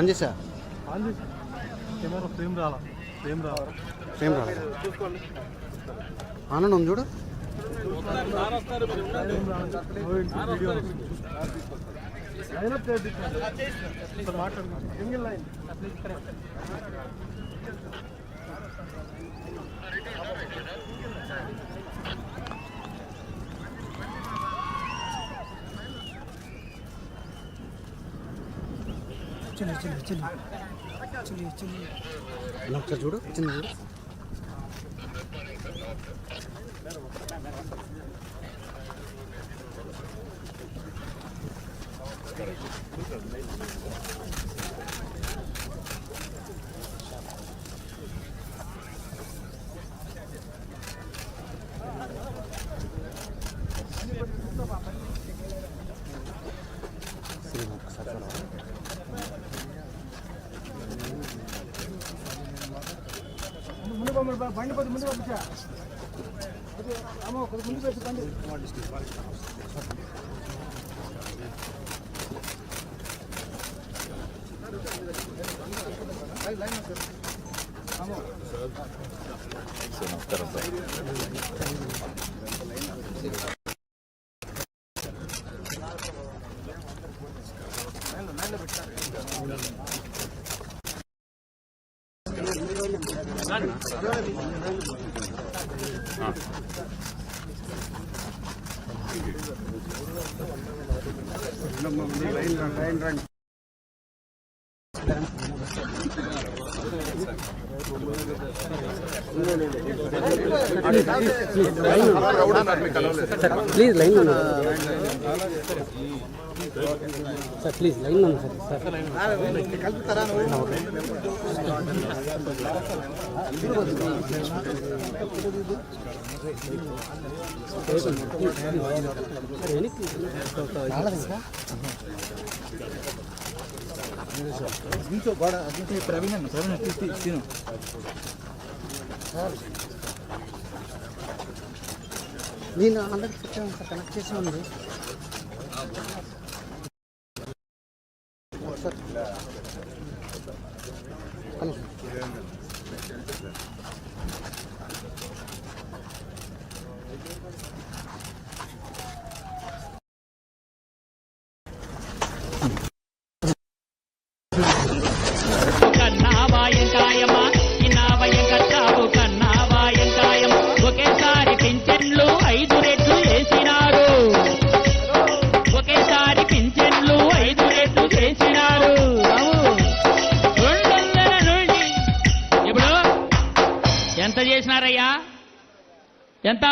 On చేసా on చేశాను camera frame రాలా ఫ్రేమ్ రాలా. సేమ్ రాలేదు ఆనందం ఉంది చూడు. లైన్ అప్ చేయించండి ఒకసారి మాట్లాడుకోండి సింగిల్ లైన్ ఇలా ఒకసారి చూడు చిన్న చూడు. బండి పది ముందు పంపించా అమ్మ కొద్ది ముందు పెట్టి బండి நம்ம வந்து line line run please line sir please line sir sir Praveen అన్న ప్రవీణ్ తిను నేను ఆల్రెడీ సార్ కనెక్ట్ చేసి ఉంది. ఇస్తున్నారయ్యా ఎంత?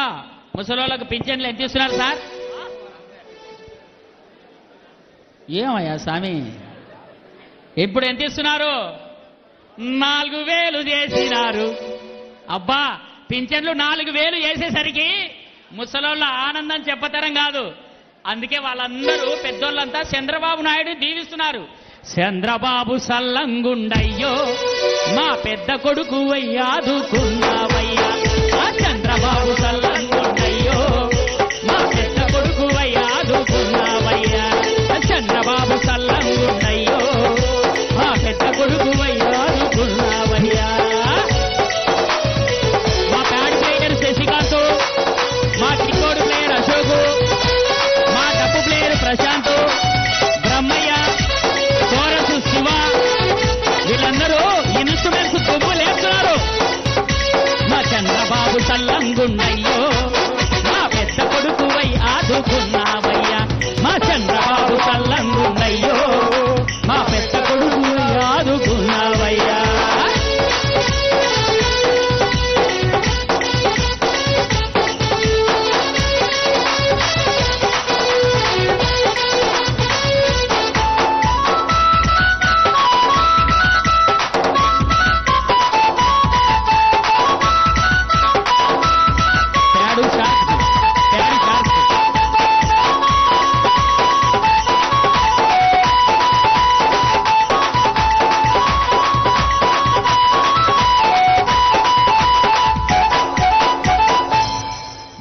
ముసలోళ్ళకు పింఛన్లు ఎంత ఇస్తున్నారు సార్? ఏమయ్యా స్వామి? ఇప్పుడు ఎంత ఇస్తున్నారు? నాలుగు వేలు చేసినారు. అబ్బా పింఛన్లు నాలుగు వేలు చేసేసరికి ముసలోళ్ళ ఆనందం చెప్పతరం కాదు. అందుకే వాళ్ళందరూ పెద్దోళ్ళంతా చంద్రబాబు నాయుడు దీవిస్తున్నారు. చంద్రబాబు సల్లంగుండయ్యో మా పెద్ద కొడుకు అయ్యాదుకుందావా చంద్రబాబు నా పెద్ద కొడుకువై ఆదుకున్న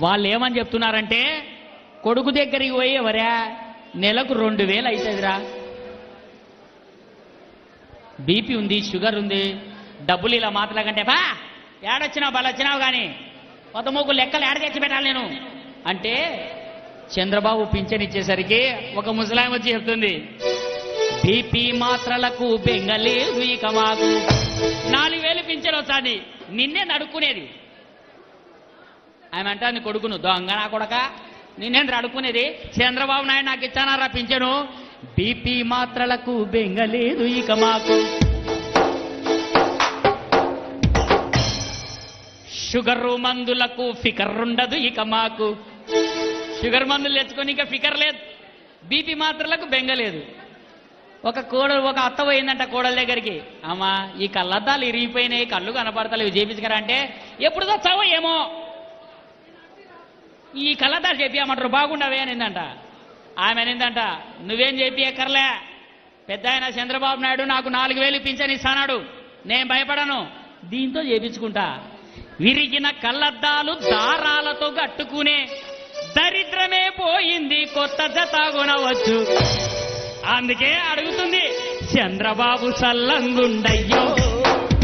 వాళ్ళు ఏమని చెప్తున్నారంటే కొడుకు దగ్గరికి పోయి ఎవరా నెలకు రెండు వేలు అవుతుందిరా బీపీ ఉంది షుగర్ ఉంది డబ్బులు ఇలా మాటల కంటే బా ఏడొచ్చినావు బలొచ్చినావు కానీ కొత్త మూకు లెక్కలు ఏడ తెచ్చి పెట్టాలి నేను? అంటే చంద్రబాబు పింఛన్ ఇచ్చేసరికి ఒక ముసలాయం వచ్చి చెప్తుంది బీపీ మాత్రలకు బెంగలేదు ఇక మాకు. నాలుగు వేలు పింఛన్ వచ్చాది నిన్నే నడుక్కునేది. ఆమె అంటాను కొడుకును దొంగ నా కొడక? నేనేం అడుక్కునేది? చంద్రబాబు నాయుడు నాకు ఇచ్చానారా పింఛను? బీపీ మాత్రలకు బెంగలేదు ఇక మాకు. షుగర్ మందులకు ఫికర్ ఉండదు ఇక మాకు. షుగర్ మందులు తెచ్చుకొని ఇక ఫికర్ లేదు. బీపీ మాత్రలకు బెంగలేదు. ఒక కోడలు ఒక అత్త పోయిందంట కోడల దగ్గరికి. అమ్మా ఈ కళ్ళద్దాలు ఇరిగిపోయినాయి కళ్ళు కనపడతలేవు చేపించకరా అంటే ఎప్పుడు తెచ్చావో ఏమో. ఈ కళ్ళద్దాలు చెప్పామంటారు బాగుండవే అనిందంట. ఆమె అనిందంట నువ్వేం చెప్పి ఎక్కర్లే పెద్ద ఆయన చంద్రబాబు నాయుడు నాకు నాలుగు వేలు పింఛన్ ఇస్తానాడు. నేను భయపడను. దీంతో చేపించుకుంటా. విరిగిన కళ్ళద్దాలు దారాలతో కట్టుకునే దరిద్రమే పోయింది కొత్త జత కొనవచ్చు అందుకే అడుగుతుంది చంద్రబాబు సల్లంగుండయ్యో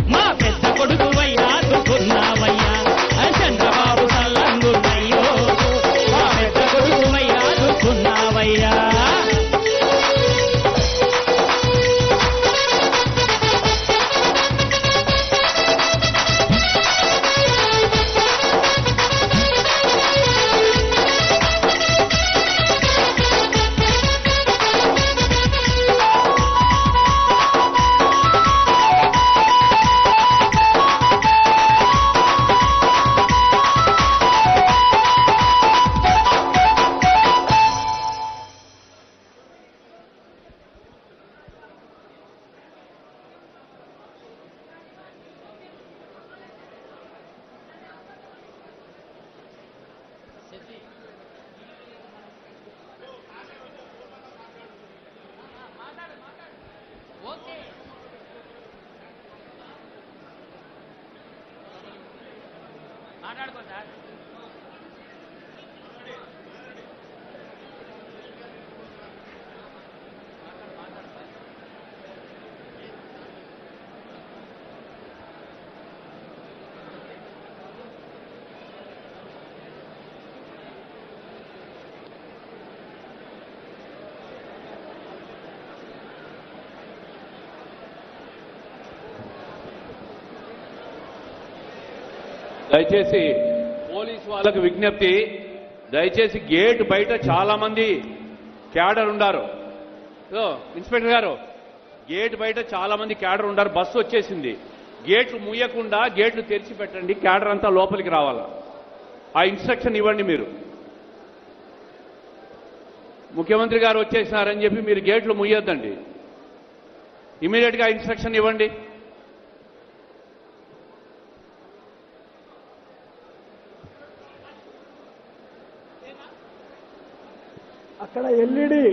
మా పెద్ద కొడుకు మాట్లాడుకో సార్ దయచేసి పోలీస్ వాళ్ళకు విజ్ఞప్తి దయచేసి గేట్ బయట చాలా మంది క్యాడర్ ఉండారు. ఇన్స్పెక్టర్ గారు గేట్ బయట చాలా మంది క్యాడర్ ఉండారు బస్సు వచ్చేసింది. గేట్లు మూయకుండా గేట్లు తెరిచి పెట్టండి క్యాడర్ అంతా లోపలికి రావాలా. ఆ ఇన్స్ట్రక్షన్ ఇవ్వండి మీరు. ముఖ్యమంత్రి గారు వచ్చేసినారని చెప్పి మీరు గేట్లు ముయ్యొద్దండి ఇమీడియట్గా ఇన్స్ట్రక్షన్ ఇవ్వండి అక్కడ ఎల్ఈడి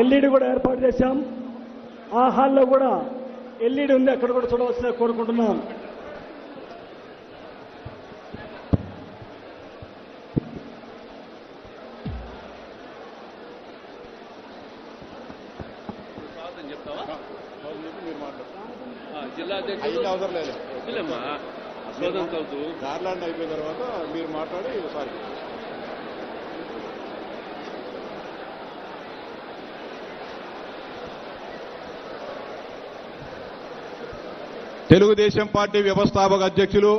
ఎల్ఈడి కూడా ఏర్పాటు చేశాం. ఆ హాల్లో కూడా ఎల్ఈడి ఉంది. అక్కడ కూడా చూడవలసిన కోరుకుంటున్నాం. జిల్లా అయిపోయిన తర్వాత మీరు మాట్లాడి ఒకసారి తెలుగుదేశం పార్టీ వ్యవస్థాపక అధ్యక్షులు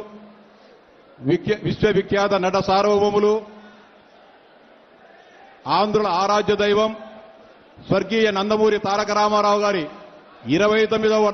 విఖ్య- విశ్వవిఖ్యాత నట సార్వభౌములు ఆంధ్రుల ఆరాధ్య దైవం స్వర్గీయ నందమూరి తారక రామారావు గారి ఇరవై తొమ్మిదవ